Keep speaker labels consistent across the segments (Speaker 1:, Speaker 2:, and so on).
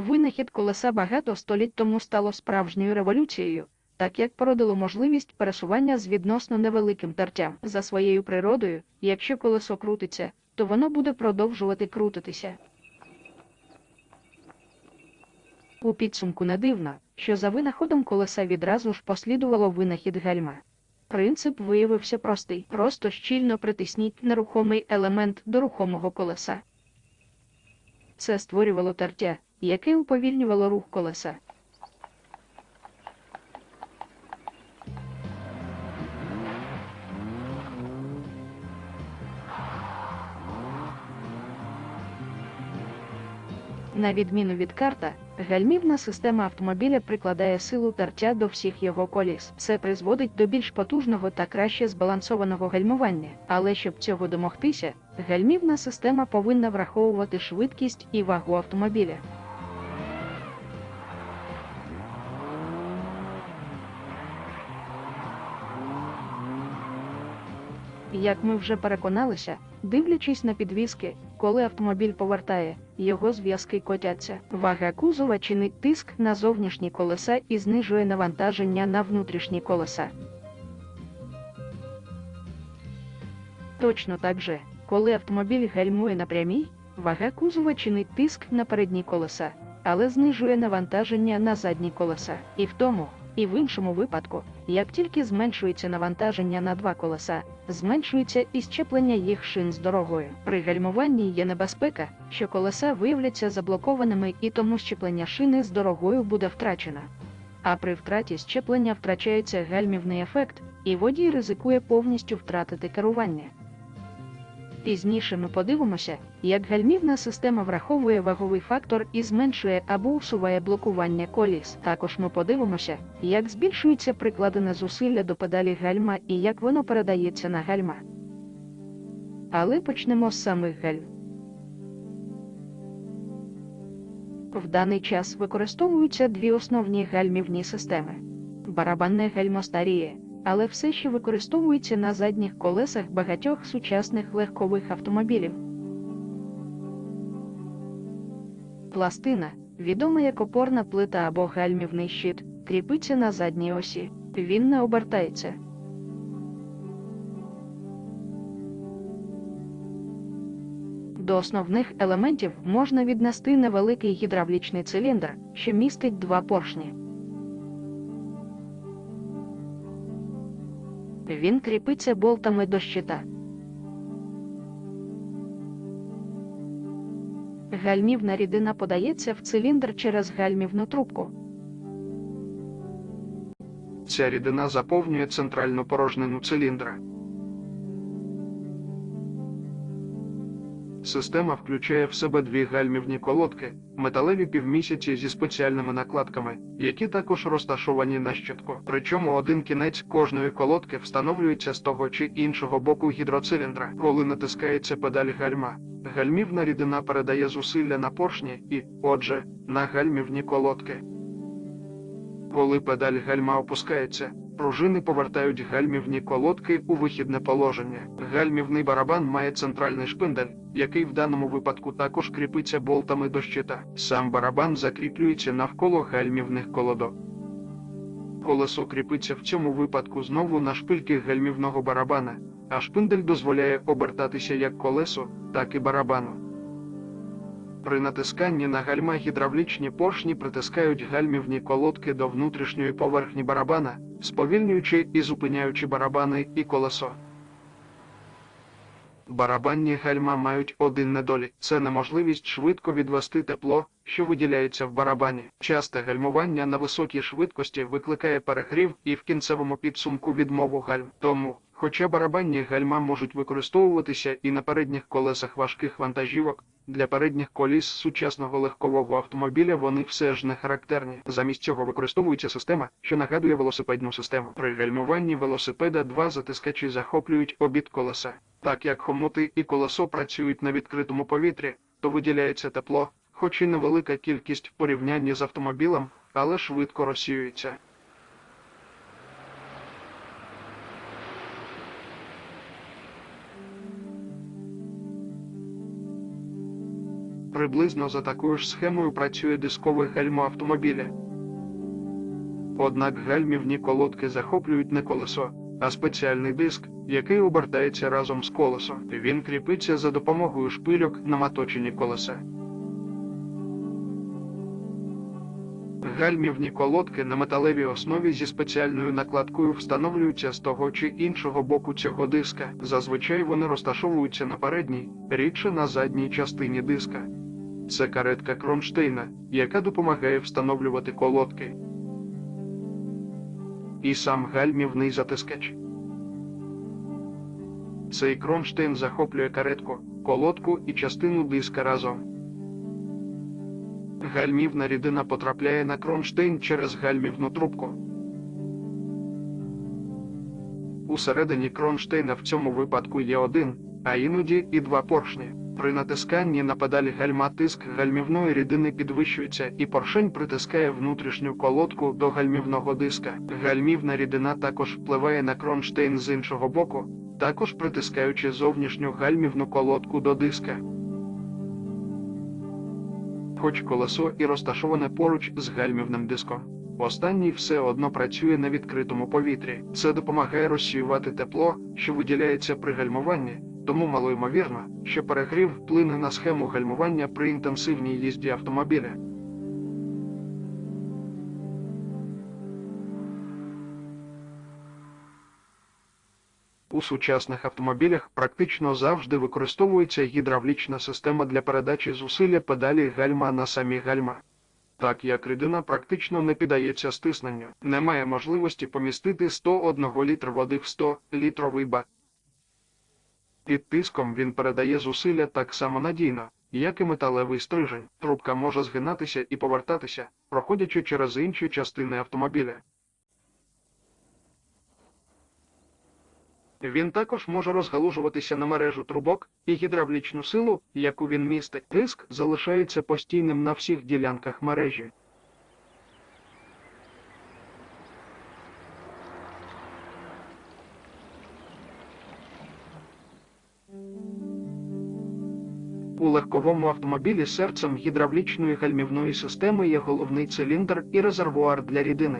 Speaker 1: Винахід колеса багато століть тому стало справжньою революцією, так як породило можливість пересування з відносно невеликим тертям. За своєю природою, якщо колесо крутиться, то воно буде продовжувати крутитися. У підсумку не дивно, що за винаходом колеса відразу ж послідувало винахід гальма. Принцип виявився простий, просто щільно притисніть нерухомий елемент до рухомого колеса. Це створювало тертя, яке уповільнювало рух колеса. На відміну від карта, гальмівна система автомобіля прикладає силу тертя до всіх його коліс. Це призводить до більш потужного та краще збалансованого гальмування. Але щоб цього домогтися, гальмівна система повинна враховувати швидкість і вагу автомобіля. Як ми вже переконалися, дивлячись на підвіски, коли автомобіль повертає, його зв'язки котяться. Вага кузова чинить тиск на зовнішні колеса і знижує навантаження на внутрішні колеса. Точно так же, коли автомобіль гальмує на прямій, вага кузова чинить тиск на передні колеса, але знижує навантаження на задні колеса. І в тому, і в іншому випадку, як тільки зменшується навантаження на два колеса, зменшується і щеплення їх шин з дорогою. При гальмуванні є небезпека, що колеса виявляться заблокованими і тому щеплення шини з дорогою буде втрачено. А при втраті щеплення втрачається гальмівний ефект, і водій ризикує повністю втратити керування. Пізніше ми подивимося, як гальмівна система враховує ваговий фактор і зменшує або усуває блокування коліс. Також ми подивимося, як збільшується прикладене зусилля до педалі гальма і як воно передається на гальма. Але почнемо з самих гальм. В даний час використовуються дві основні гальмівні системи. Барабанне гальмо старіє, але все ще використовується на задніх колесах багатьох сучасних легкових автомобілів. Пластина, відома як опорна плита або гальмівний щит, кріпиться на задній осі. Він не обертається. До основних елементів можна віднести невеликий гідравлічний циліндр, що містить два поршні. Він кріпиться болтами до щита. Гальмівна рідина подається в циліндр через гальмівну трубку.
Speaker 2: Ця рідина заповнює центральну порожнину циліндра. Система включає в себе дві гальмівні колодки, металеві півмісяці зі спеціальними накладками, які також розташовані на щитку. Причому один кінець кожної колодки встановлюється з того чи іншого боку гідроциліндра. Коли натискається педаль гальма, гальмівна рідина передає зусилля на поршні і, отже, на гальмівні колодки. Коли педаль гальма опускається, пружини повертають гальмівні колодки у вихідне положення. Гальмівний барабан має центральний шпиндель, який в даному випадку також кріпиться болтами до щита. Сам барабан закріплюється навколо гальмівних колодок. Колесо кріпиться в цьому випадку знову на шпильки гальмівного барабана, а шпиндель дозволяє обертатися як колесу, так і барабану. При натисканні на гальма гідравлічні поршні притискають гальмівні колодки до внутрішньої поверхні барабана, сповільнюючи і зупиняючи барабани і колесо. Барабанні гальма мають один недолік це неможливість швидко відвести тепло, що виділяється в барабані. Часте гальмування на високій швидкості викликає перегрів і в кінцевому підсумку відмову гальм. Тому, хоча барабанні гальма можуть використовуватися і на передніх колесах важких вантажівок, для передніх коліс сучасного легкового автомобіля вони все ж не характерні. Замість цього використовується система, що нагадує велосипедну систему. При гальмуванні велосипеда два затискачі захоплюють обід колеса. Так як хомути і колесо працюють на відкритому повітрі, то виділяється тепло, хоч і невелика кількість в порівнянні з автомобілем, але швидко розсіюється. Приблизно за такою ж схемою працює дискове гальмо автомобіля. Однак гальмівні колодки захоплюють не колесо, а спеціальний диск, який обертається разом з колесом. Він кріпиться за допомогою шпильок на маточині колеса. Гальмівні колодки на металевій основі зі спеціальною накладкою встановлюються з того чи іншого боку цього диска. Зазвичай вони розташовуються на передній, рідше на задній частині диска. Це каретка кронштейна, яка допомагає встановлювати колодки. І сам гальмівний затискач. Цей кронштейн захоплює каретку, колодку і частину диска разом. Гальмівна рідина потрапляє на кронштейн через гальмівну трубку. Усередині кронштейна в цьому випадку є один, а іноді і два поршні. При натисканні на педалі гальма тиск гальмівної рідини підвищується і поршень притискає внутрішню колодку до гальмівного диска. Гальмівна рідина також впливає на кронштейн з іншого боку, також притискаючи зовнішню гальмівну колодку до диска. Хоч колесо і розташоване поруч з гальмівним диском. Останній все одно працює на відкритому повітрі. Це допомагає розсіювати тепло, що виділяється при гальмуванні, тому малоймовірно, що перегрів вплине на схему гальмування при інтенсивній їзді автомобіля. У сучасних автомобілях практично завжди використовується гідравлічна система для передачі зусилля педалі гальма на самі гальма. Так як рідина практично не піддається стисненню, немає можливості помістити 101 літр води в 100 літровий бак. Під тиском він передає зусилля так само надійно, як і металевий стрижень. Трубка може згинатися і повертатися, проходячи через інші частини автомобіля. Він також може розгалужуватися на мережу трубок і гідравлічну силу, яку він містить. Тиск залишається постійним на всіх ділянках мережі. У легковому автомобілі серцем гідравлічної гальмівної системи є головний циліндр і резервуар для рідини.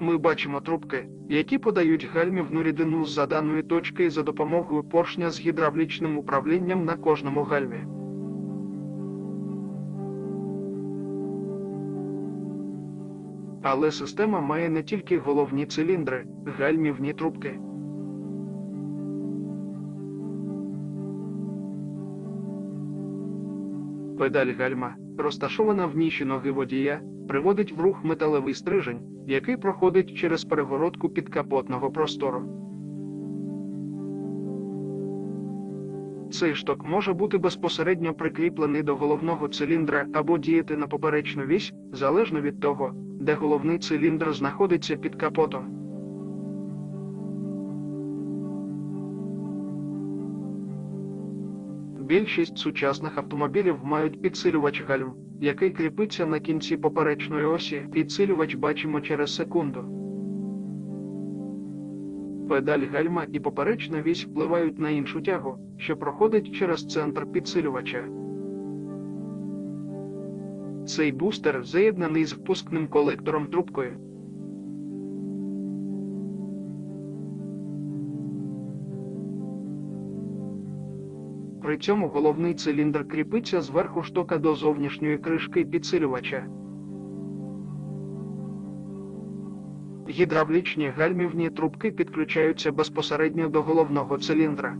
Speaker 2: Ми бачимо трубки, які подають гальмівну рідину з даної точки за допомогою поршня з гідравлічним управлінням на кожному гальмі. Але система має не тільки головні циліндри, гальмівні трубки. Педаль гальма, розташована в ніші ноги водія, приводить в рух металевий стрижень, який проходить через перегородку підкапотного простору. Цей шток може бути безпосередньо прикріплений до головного циліндра або діяти на поперечну вісь, залежно від того, де головний циліндр знаходиться під капотом. Більшість сучасних автомобілів мають підсилювач гальм, який кріпиться на кінці поперечної осі. Підсилювач бачимо через секунду. Педаль гальма і поперечна вісь впливають на іншу тягу, що проходить через центр підсилювача. Цей бустер заєднаний з впускним колектором трубкою. При цьому головний циліндр кріпиться зверху штока до зовнішньої кришки підсилювача. Гідравлічні гальмівні трубки підключаються безпосередньо до головного циліндра.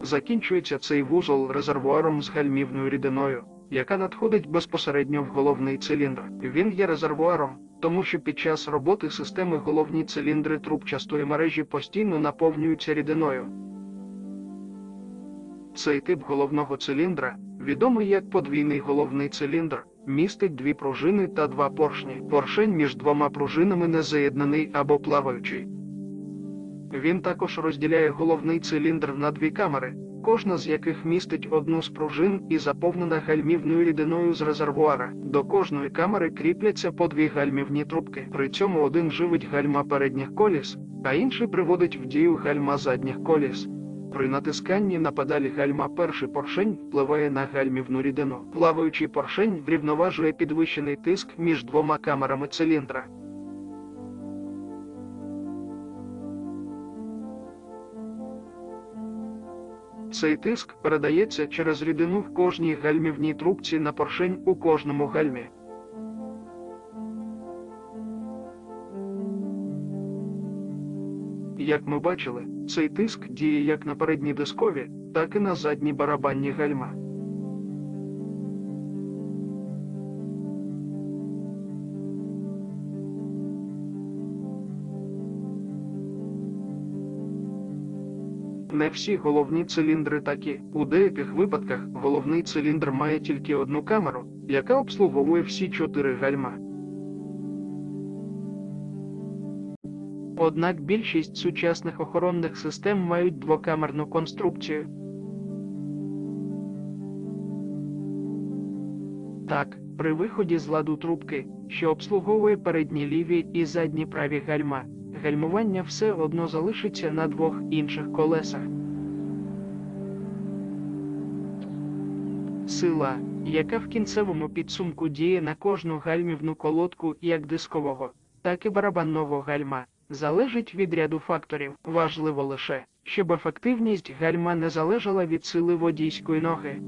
Speaker 2: Закінчується цей вузол резервуаром з гальмівною рідиною, яка надходить безпосередньо в головний циліндр. Він є резервуаром, тому що під час роботи системи головні циліндри трубчастої мережі постійно наповнюються рідиною. Цей тип головного циліндра, відомий як подвійний головний циліндр, містить дві пружини та два поршні. Поршень між двома пружинами не заєднаний або плаваючий. Він також розділяє головний циліндр на дві камери, кожна з яких містить одну з пружин і заповнена гальмівною рідиною з резервуара. До кожної камери кріпляться по дві гальмівні трубки. При цьому один живить гальма передніх коліс, а інший приводить в дію гальма задніх коліс. При натисканні на педалі гальма перший поршень впливає на гальмівну рідину. Плаваючий поршень врівноважує підвищений тиск між двома камерами циліндра. Цей тиск передається через рідину в кожній гальмівній трубці на поршень у кожному гальмі. Як ми бачили, цей тиск діє як на передні дискові, так і на задні барабанні гальма. Не всі головні циліндри такі. У деяких випадках головний циліндр має тільки одну камеру, яка обслуговує всі чотири гальма. Однак більшість сучасних охоронних систем мають двокамерну конструкцію. Так, при виході з ладу трубки, що обслуговує передні ліві і задні праві гальма, гальмування все одно залишиться на двох інших колесах. Сила, яка в кінцевому підсумку діє на кожну гальмівну колодку як дискового, так і барабанного гальма, залежить від ряду факторів. Важливо лише, щоб ефективність гальма не залежала від сили водійської ноги.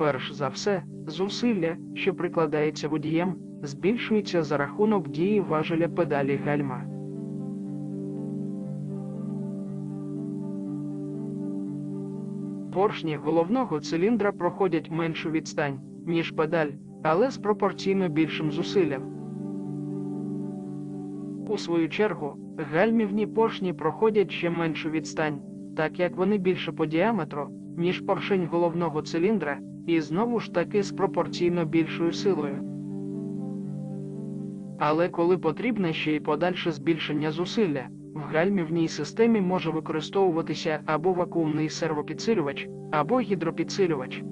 Speaker 2: Перш за все, зусилля, що прикладається водієм, збільшується за рахунок дії важеля педалі гальма. Поршні головного циліндра проходять меншу відстань, ніж педаль, але з пропорційно більшим зусиллям. У свою чергу, гальмівні поршні проходять ще меншу відстань, так як вони більше по діаметру, ніж поршень головного циліндра, і знову ж таки з пропорційно більшою силою. Але коли потрібне ще й подальше збільшення зусилля, в гальмівній системі може використовуватися або вакуумний сервопідсилювач, або гідропідсилювач.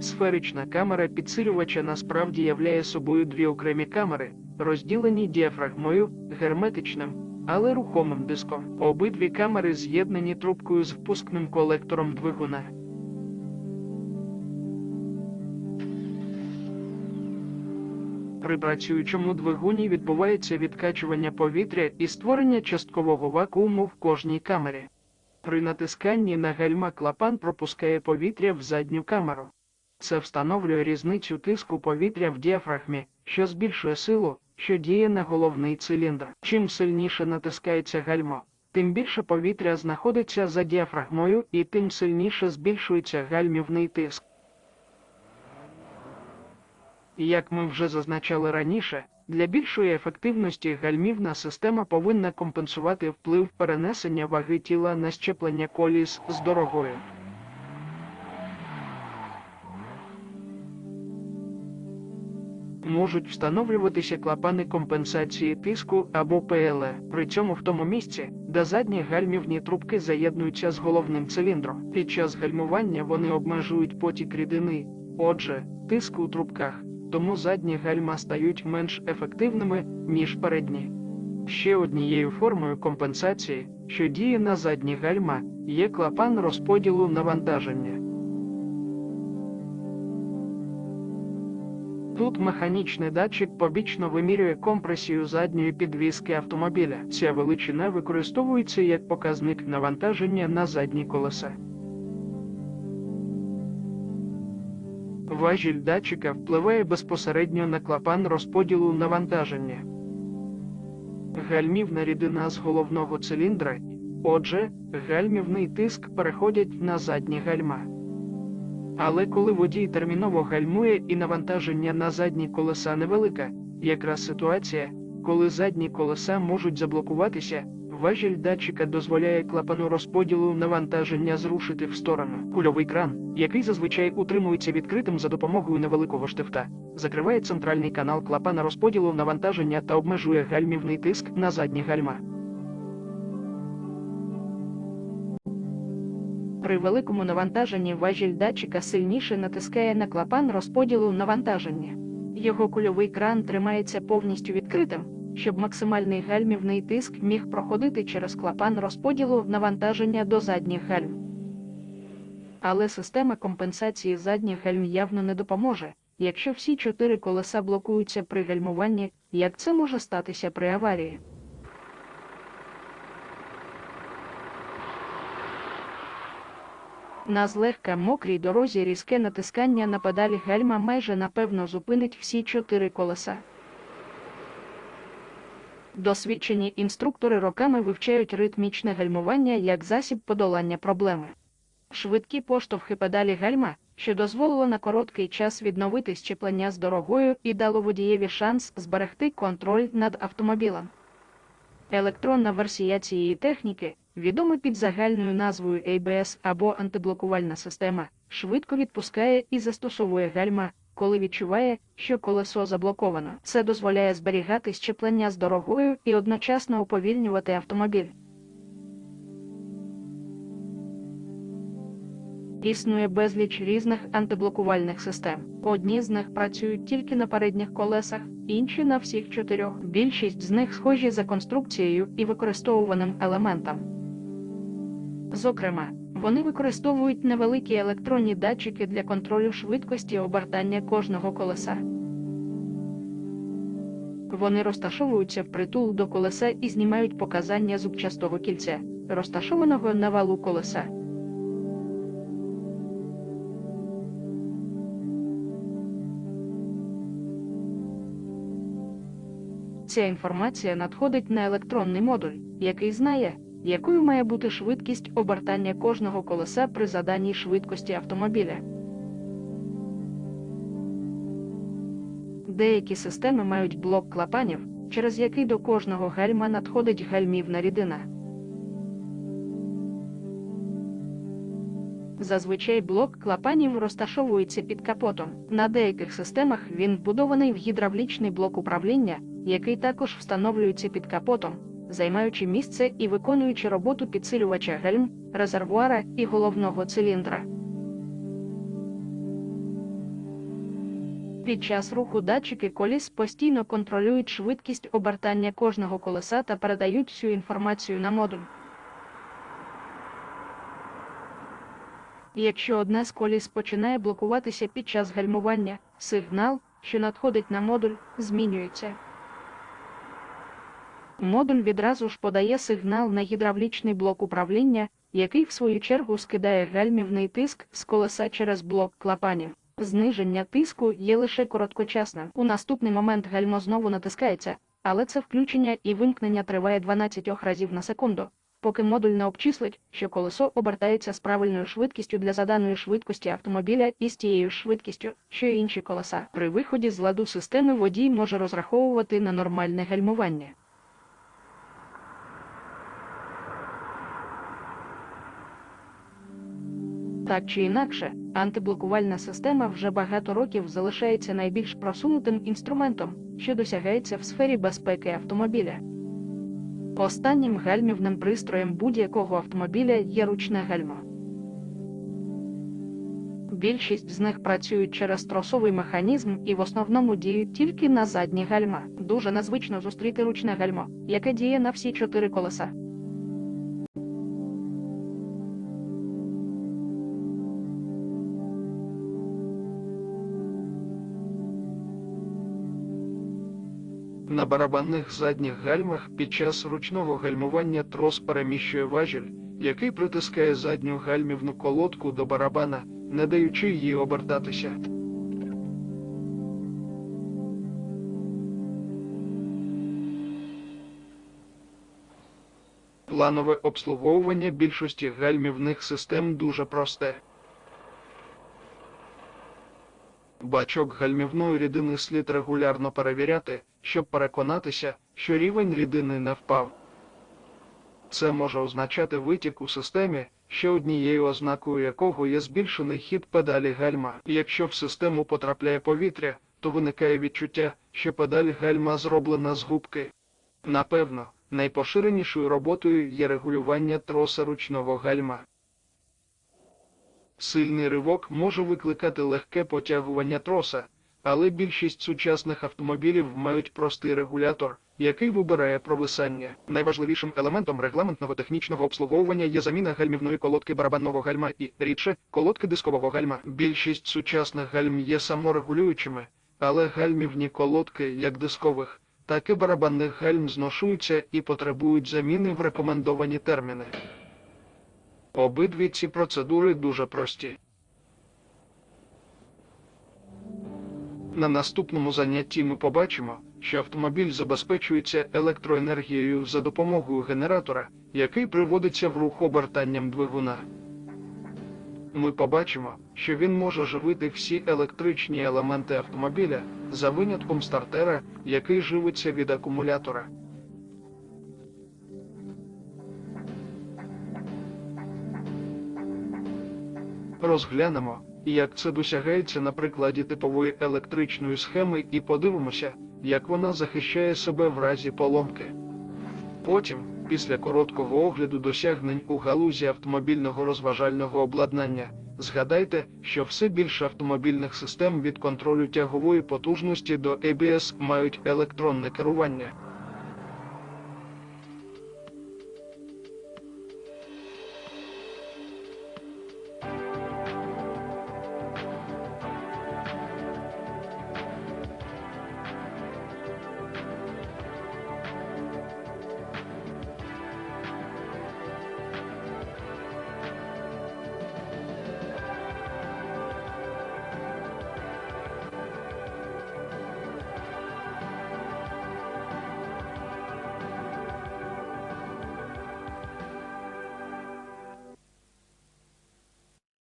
Speaker 2: Сферична камера підсилювача насправді являє собою дві окремі камери, розділені діафрагмою, герметичним, але рухомим диском. Обидві камери з'єднані трубкою з впускним колектором двигуна. При працюючому двигуні відбувається відкачування повітря і створення часткового вакууму в кожній камері. При натисканні на гальма клапан пропускає повітря в задню камеру. Це встановлює різницю тиску повітря в діафрагмі, що збільшує силу, що діє на головний циліндр. Чим сильніше натискається гальмо, тим більше повітря знаходиться за діафрагмою і тим сильніше збільшується гальмівний тиск. Як ми вже зазначали раніше, для більшої ефективності гальмівна система повинна компенсувати вплив перенесення ваги тіла на щеплення коліс з дорогою. Можуть встановлюватися клапани компенсації тиску або ПЛЕ, при цьому в тому місці, де задні гальмівні трубки заєднуються з головним циліндром. Під час гальмування вони обмежують потік рідини, отже, тиск у трубках, тому задні гальма стають менш ефективними, ніж передні. Ще однією формою компенсації, що діє на задні гальма, є клапан розподілу навантаження. Тут механічний датчик побічно вимірює компресію задньої підвіски автомобіля. Ця величина використовується як показник навантаження на задні колеса. Важіль датчика впливає безпосередньо на клапан розподілу навантаження. Гальмівна рідина з головного циліндра, отже, гальмівний тиск переходять на задні гальма. Але коли водій терміново гальмує і навантаження на задні колеса невелике, якраз ситуація, Коли задні колеса можуть заблокуватися, важіль датчика дозволяє клапану розподілу навантаження зрушити в сторону. Кульовий кран, який зазвичай утримується відкритим за допомогою невеликого штифта, закриває центральний канал клапана розподілу навантаження та обмежує гальмівний тиск на задні гальма.
Speaker 1: При великому навантаженні важіль датчика сильніше натискає на клапан розподілу навантаження. Його кульовий кран тримається повністю відкритим, щоб максимальний гальмівний тиск міг проходити через клапан розподілу навантаження до задніх гальм. Але система компенсації задніх гальм явно не допоможе, якщо всі чотири колеса блокуються при гальмуванні, як це може статися при аварії. На злегка мокрій дорозі різке натискання на педалі гальма майже напевно зупинить всі чотири колеса. Досвідчені інструктори роками вивчають ритмічне гальмування як засіб подолання проблеми. Швидкі поштовхи педалі гальма, що дозволило на короткий час відновити щеплення з дорогою і дало водієві шанс зберегти контроль над автомобілем. Електронна версія цієї техніки, відома під загальною назвою ABS або антиблокувальна система, швидко відпускає і застосовує гальма, коли відчуває, що колесо заблоковано. Це дозволяє зберігати щеплення з дорогою і одночасно уповільнювати автомобіль. Існує безліч різних антиблокувальних систем. Одні з них працюють тільки на передніх колесах, інші на всіх чотирьох. Більшість з них схожі за конструкцією і використовуваним елементом. Зокрема, вони використовують невеликі електронні датчики для контролю швидкості обертання кожного колеса. Вони розташовуються впритул до колеса і знімають показання зубчастого кільця, розташованого на валу колеса. Ця інформація надходить на електронний модуль, який знає, якою має бути швидкість обертання кожного колеса при заданій швидкості автомобіля. Деякі системи мають блок клапанів, через який до кожного гальма надходить гальмівна рідина. Зазвичай блок клапанів розташовується під капотом. На деяких системах він вбудований в гідравлічний блок управління, який також встановлюється під капотом, займаючи місце і виконуючи роботу підсилювача гальм, резервуара і головного циліндра. Під час руху датчики коліс постійно контролюють швидкість обертання кожного колеса та передають всю інформацію на модуль. Якщо одне з коліс починає блокуватися під час гальмування, сигнал, що надходить на модуль, змінюється. Модуль відразу ж подає сигнал на гідравлічний блок управління, який в свою чергу скидає гальмівний тиск з колеса через блок клапанів. Зниження тиску є лише короткочасним. У наступний момент гальмо знову натискається, але це включення і вимкнення триває 12 разів на секунду, поки модуль не обчислить, що колесо обертається з правильною швидкістю для заданої швидкості автомобіля і з тією швидкістю, що й інші колеса. При виході з ладу системи водій може розраховувати на нормальне гальмування. Так чи інакше, антиблокувальна система вже багато років залишається найбільш просунутим інструментом, що досягається в сфері безпеки автомобіля. Останнім гальмівним пристроєм будь-якого автомобіля є ручне гальмо. Більшість з них працюють через тросовий механізм і в основному діють тільки на задні гальма. Дуже незвично зустріти ручне гальмо, яке діє на всі чотири колеса.
Speaker 2: Барабанних задніх гальмах під час ручного гальмування трос переміщує важіль, який притискає задню гальмівну колодку до барабана, не даючи їй обертатися. Планове обслуговування більшості гальмівних систем дуже просте. Бачок гальмівної рідини слід регулярно перевіряти, щоб переконатися, що рівень рідини не впав. Це може означати витік у системі, ще однією ознакою якого є збільшений хід педалі гальма. Якщо в систему потрапляє повітря, то виникає відчуття, що педаль гальма зроблена з губки. Напевно, найпоширенішою роботою є регулювання троса ручного гальма. Сильний ривок може викликати легке потягування троса, але більшість сучасних автомобілів мають простий регулятор, який вибирає провисання. Найважливішим елементом регламентного технічного обслуговування є заміна гальмівної колодки барабанного гальма і, рідше, колодки дискового гальма. Більшість сучасних гальм є саморегулюючими, але гальмівні колодки, як дискових, так і барабанних гальм зношуються і потребують заміни в рекомендовані терміни. Обидві ці процедури дуже прості. На наступному занятті ми побачимо, що автомобіль забезпечується електроенергією за допомогою генератора, який приводиться в рух обертанням двигуна. Ми побачимо, що він може живити всі електричні елементи автомобіля за винятком стартера, який живиться від акумулятора. Розглянемо, як це досягається на прикладі типової електричної схеми і подивимося, як вона захищає себе в разі поломки. Потім, після короткого огляду досягнень у галузі автомобільного розважального обладнання, згадайте, що все більше автомобільних систем від контролю тягової потужності до ABS мають електронне керування.